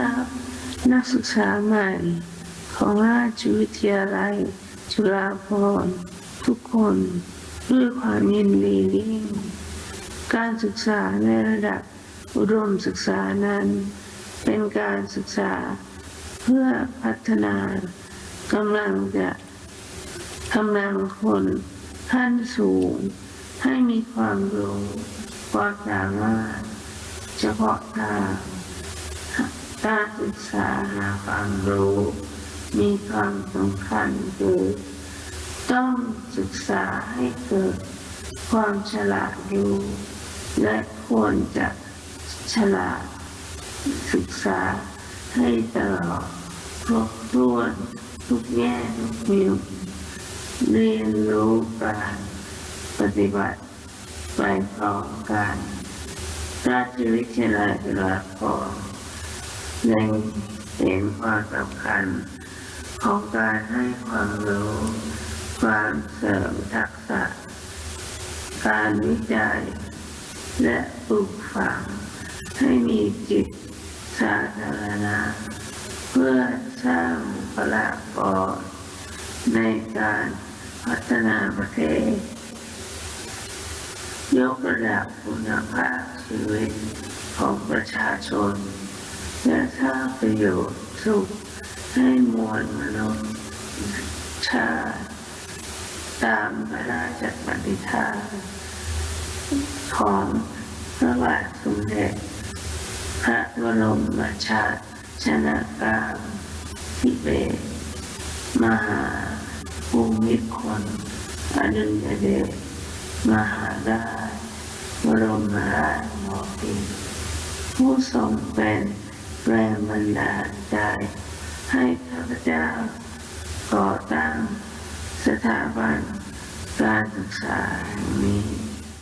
รับ นักศึกษาใหม่ ของราชวิทยาลัย จุฬาภรณ์ทุกคนด้วยความยินดียิ่ง การศึกษาในระดับอุดมศึกษานั้น เป็นการศึกษาเพื่อพัฒนากำลังจะกำลังคนขั้นสูง ให้มีความรู้ความสามารถเฉพาะทาง การศึกษาหาความรู้มีความสำคัญคือ ต้องศึกษาให้เกิดความฉลาดรู้และควรจะฉลาด ศึกษาให้ตลอดครบถ้วนทุกแง่ทุกมุมเรียนรู้การปฏิบัติไปพร้อมกันราชวิทยาลัยจุฬาภรณ์ เล็งเห็นความสำคัญของการให้ความรู้ ความเสริมทักษะ การวิจัย และปลูกฝัง ให้มีจิตสาธารณะ เพื่อสร้างบุคลากรในการพัฒนาประเทศ ยกระดับคุณภาพชีวิตของประชาชน และสร้างประโยชน์สุขให้มวลมนุษย์ชาติตามพระราชปณิธานของพระบาทสมเด็จพระบรมราชาชนากาลที่เป็นมหาภูมิพลอดุลยเดชมหาราชบรมราชบพิตรผู้ทรงเป็น แรงบันดาลใจ ให้ข้าพเจ้า ก่อตั้งสถาบันการศึกษาแห่งนี้